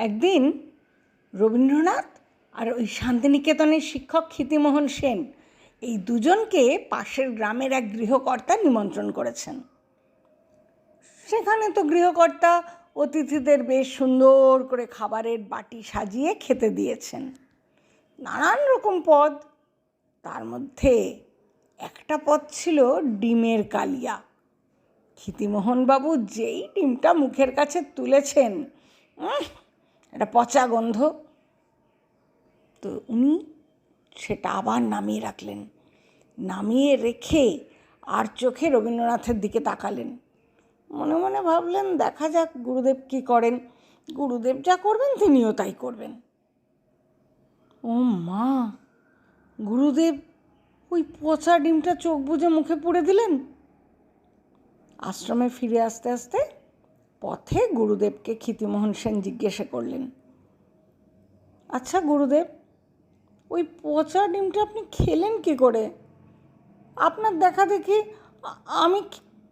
একদিন রবীন্দ্রনাথ আর ওই শান্তিনিকেতনের শিক্ষক ক্ষিতিমোহন সেন এই দুজনকে পাশের গ্রামের এক গৃহকর্তা নিমন্ত্রণ করেছেন। সেখানে তো গৃহকর্তা অতিথিদের বেশ সুন্দর করে খাবারের বাটি সাজিয়ে খেতে দিয়েছেন। নানান রকম পদ, তার মধ্যে একটা পদ ছিল ডিমের কালিয়া। ক্ষিতিমোহনবাবু যেই ডিমটা মুখের কাছে তুলেছেন একটা পচা গন্ধ। তো উনি সেটা আবার নামিয়ে রাখলেন। নামিয়ে রেখে আর চোখে রবীন্দ্রনাথের দিকে তাকালেন। মনে মনে ভাবলেন, দেখা যাক গুরুদেব কী করেন। গুরুদেব যা করবেন তিনিও তাই করবেন। ও মা, গুরুদেব ওই পচা ডিমটা চোখ বুজে মুখে পুড়ে দিলেন? আশ্রমে ফিরে আসতে আসতে পথে গুরুদেবকে ক্ষিতিমোহন সেন জিজ্ঞাসা করলেন আচ্ছা গুরুদেব, ওই পচা ডিমটা আপনি খেলেন কি করে? আপনার দেখা দেখি আমি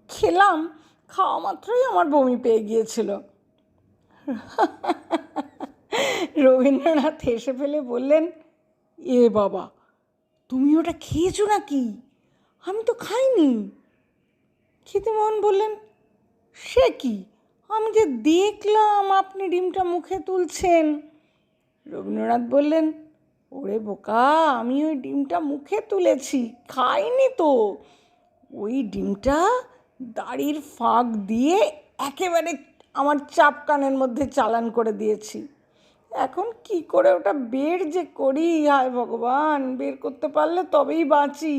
খেলাম, খাওয়া মাত্রই আমার বমি পেয়ে গিয়েছিল। রবীন্দ্রনাথ হেসে ফেলে বললেন, এ বাবা, তুমি ওটা খেয়েছো নাকি? আমি তো খাইনি। ক্ষিতিমোহন বললেন, সে কি? আমি যে দেখলাম আপনি ডিমটা মুখে তুলছেন। রবীন্দ্রনাথ বললেন, ওরে বোকা, আমি ওই ডিমটা মুখে তুলেছি, খাইনি তো। ওই ডিমটা দাড়ির ফাঁক দিয়ে একেবারে আমার চাপ কানের মধ্যে চালান করে দিয়েছি। এখন কি করে ওটা বের যে করি? হায় ভগবান, বের করতে পারলে তবেই বাঁচি।